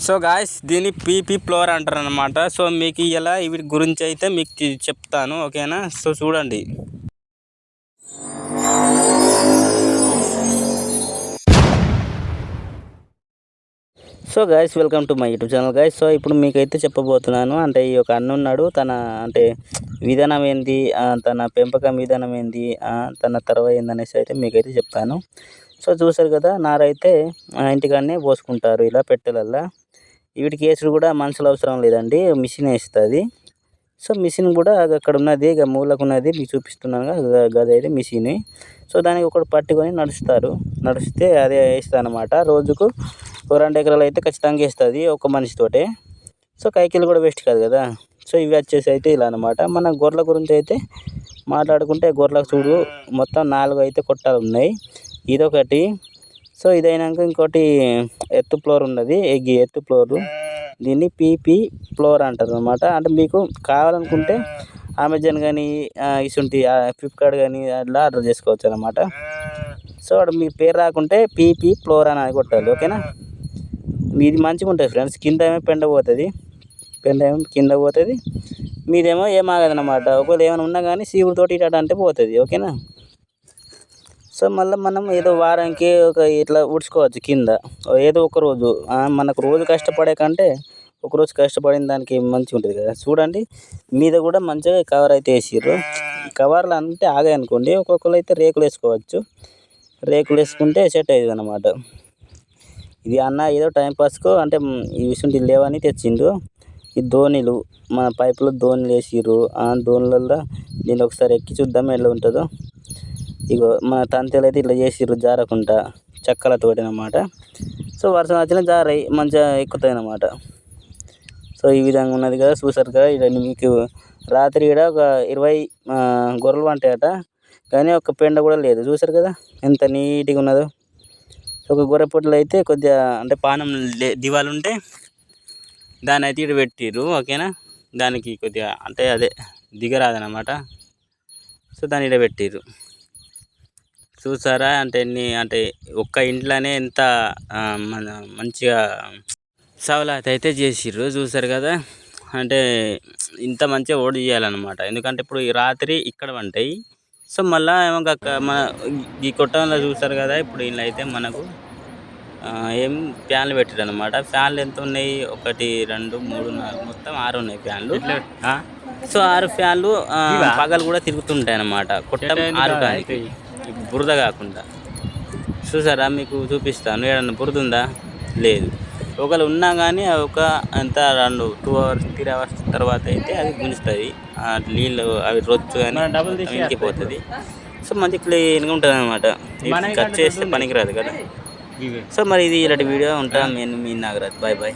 So guys దీన్ని PP floor అంటారు అనమాట సో మీకు ఇలా వీటి గురించి అయితే మీకు చెప్తాను ఓకేనా? సో చూడండి. So guys welcome to my YouTube channel guys so ఇప్పుడు మీకైతే చెప్పబోతున్నాను అంటే ఈ యొక్క అన్న ఉన్నాడు తన అంటే విధానం ఏంది తన పెంపకం విధానం ఏంది తన తర్వా ఏంది అనేసి అయితే మీకైతే చెప్తాను. సో చూసారు కదా నారైతే ఆ, ఇంటికాడనే పోసుకుంటారు ఇలా పెట్టెలల్లా. వీటికి వేసుడు కూడా మనుషులు అవసరం లేదండి. మిషన్ వేస్తుంది. సో మిషన్ కూడా అక్కడ ఉన్నది. ఇక మూలకు ఉన్నది. మీకు చూపిస్తున్నాను కదా, గది అయితే మిషన్. సో దానికి ఒకటి పట్టుకొని నడుస్తారు. నడిస్తే అదే వేస్తుంది అనమాట రోజుకు రెండు ఎకరాలు అయితే ఖచ్చితంగా వేస్తుంది ఒక మనిషితోటే సో కైకిలు కూడా వేస్ట్ కాదు కదా. సో ఇవి వచ్చేసి అయితే ఇలా అనమాట మన గొర్రెల గురించి అయితే మాట్లాడుకుంటే గొర్రెలకు చూడు మొత్తం నాలుగు అయితే కొట్టాలు ఉన్నాయి. ఇదొకటి. సో ఇదైనాక ఇంకోటి ఎత్తు ఫ్లోర్ ఉన్నది ఎగ్గి ఎత్తు ఫ్లోరు. దీన్ని పీపీ ఫ్లోర్ అంటారు అనమాట అంటే మీకు కావాలనుకుంటే అమెజాన్ కానీ ఇసుంటి ఫ్లిప్కార్ట్ కానీ అట్లా ఆర్డర్ చేసుకోవచ్చు అనమాట సో అక్కడ మీ పేరు రాకుంటే పీపీ ఫ్లోర్ అని కొట్టాలి ఓకేనా? మీది మంచిగా ఉంటుంది ఫ్రెండ్స్. కింద ఏమో పెండ పోతుంది. పెండ ఏమో కింద పోతుంది. మీదేమో ఏమాగదు అనమాట ఒకవేళ ఏమైనా ఉన్నా కానీ సీవుడితోటి ఇటు అటు అంటే పోతుంది ఓకేనా? సో మళ్ళీ మనం ఏదో వారానికి ఒక ఇట్లా ఉడుచుకోవచ్చు కింద. ఏదో ఒక రోజు. మనకు రోజు కష్టపడే కంటే ఒకరోజు కష్టపడిన దానికి మంచిగా ఉంటుంది కదా. చూడండి మీద కూడా మంచిగా కవర్ అయితే వేసిర్రు. కవర్లు అంటే ఆగాయి అనుకోండి ఒక్కొక్కరు అయితే రేకులు వేసుకోవచ్చు. రేకులు వేసుకుంటే సెట్ అయ్యేది అనమాట ఇది అన్న ఏదో టైం పాస్కు అంటే ఈ విషయం లేవని తెచ్చిండు. ఈ ధోనిలు మన పైపులో ధోనిలు వేసిర్రు. ఆ ధోనిలలో దీన్ని ఒకసారి ఎక్కి చూద్దాం ఎలా ఉంటుందో. ఇగో మన తంతెలు అయితే ఇట్లా చేసిర్రు జారకుండా చెక్కలతోటి అనమాట సో వర్షం వచ్చిన జారాయి మంచిగా ఎక్కుతాయి అన్నమాట. సో ఈ విధంగా ఉన్నది కదా చూసారు కదా ఇవన్నీ మీకు రాత్రి కూడా ఒక ఇరవై గొర్రెలు ఉంటాయట కానీ ఒక పెండ కూడా లేదు చూసారు కదా ఎంత నీట్గా ఉన్నదో. ఒక గొర్రె పొట్టలు అయితే కొద్దిగా అంటే పానం లే- దివాలు ఉంటే దాన్ని అయితే ఇటు పెట్టిర్రు ఓకేనా? దానికి కొద్దిగా అంటే అదే దిగరాదనమాట సో దాన్ని ఇడ పెట్టిర్రు. చూసారా? అంటే ఎన్ని అంటే ఒక్క ఇంట్లోనే ఎంత మన మంచిగా సవలాత అయితే చేసిర్రు చూసారు కదా? అంటే ఇంత మంచిగా ఓడి చేయాలన్నమాట. ఎందుకంటే ఇప్పుడు ఈ రాత్రి ఇక్కడ వంటాయి సో మళ్ళీ ఏమో మన ఈ కొట్టంలో చూసారు కదా? ఇప్పుడు ఇలా అయితే మనకు ఏం ఫ్యాన్లు పెట్టారు అనమాట ఫ్యాన్లు ఎంత ఉన్నాయి? ఒకటి రెండు మూడు నాలుగు మొత్తం ఆరు ఉన్నాయి ఫ్యాన్లు. సో ఆరు ఫ్యాన్లు పగలు కూడా తిరుగుతుంటాయి అన్నమాట కొట్టం ఆరడానికి బురద కాకుండా. చూసారా? మీకు చూపిస్తాను. ఏడన్నా బురద ఉందా లేదు. ఒకవేళ ఉన్నా కానీ ఒక ఎంత రెండు టూ అవర్స్ త్రీ అవర్స్ తర్వాత అయితే అది గుంజుతుంది. ఆ నీళ్ళు అవి రొచ్చు కానీ ఇంకిపోతుంది. సో మంచి క్లీన్గా ఉంటుంది అనమాట కట్ చేస్తే పనికిరాదు కదా. సో మరి ఇది ఇలాంటి వీడియో ఉంటా. నేను మీ నాగరాజ్. Bye bye.